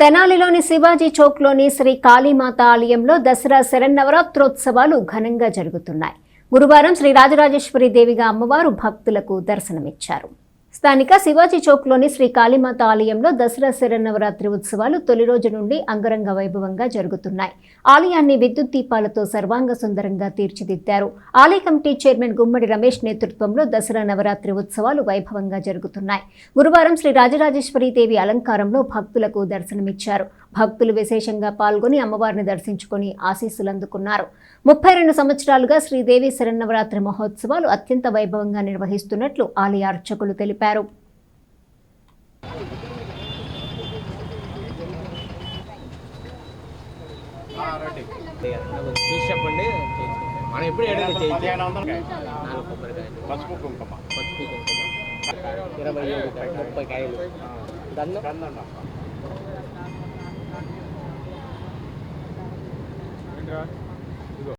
తెనాలిలోని శివాజీ చౌక్లోని శ్రీ కాళీమాత ఆలయంలో దసరా శరన్నవరాత్రోత్సవాలు ఘనంగా జరుగుతున్నాయి. గురువారం శ్రీ రాజరాజేశ్వరి దేవిగా అమ్మవారు భక్తులకు దర్శనమిచ్చారు. స్థానిక శివాజీ చౌక్లోని శ్రీ కాళీమాత ఆలయంలో దసరా శరన్నవరాత్రి ఉత్సవాలు తొలి రోజు నుండి అంగరంగ వైభవంగా జరుగుతున్నాయి. ఆలయాన్ని విద్యుత్ దీపాలతో సర్వాంగ సుందరంగా తీర్చిదిద్దారు. ఆలయ కమిటీ చైర్మన్ గుమ్మడి రమేష్ నేతృత్వంలో దసరా నవరాత్రి ఉత్సవాలు వైభవంగా జరుగుతున్నాయి. గురువారం శ్రీ రాజరాజేశ్వరి దేవి అలంకారంలో భక్తులకు దర్శనమిచ్చారు. భక్తులు విశేషంగా పాల్గొని అమ్మవారిని దర్శించుకొని ఆశీస్సులు అందుకున్నారు. ముప్పై రెండు సంవత్సరాలుగా శ్రీదేవి శరన్నవరాత్రి మహోత్సవాలు అత్యంత వైభవంగా నిర్వహిస్తున్నట్లు ఆలయ అర్చకులు తెలిపారు. చెప్పండి మనం ఎప్పుడు పసుపు కుంకుమ పసుపు కుంకుమ ఇరవై ముప్పై కాయలు God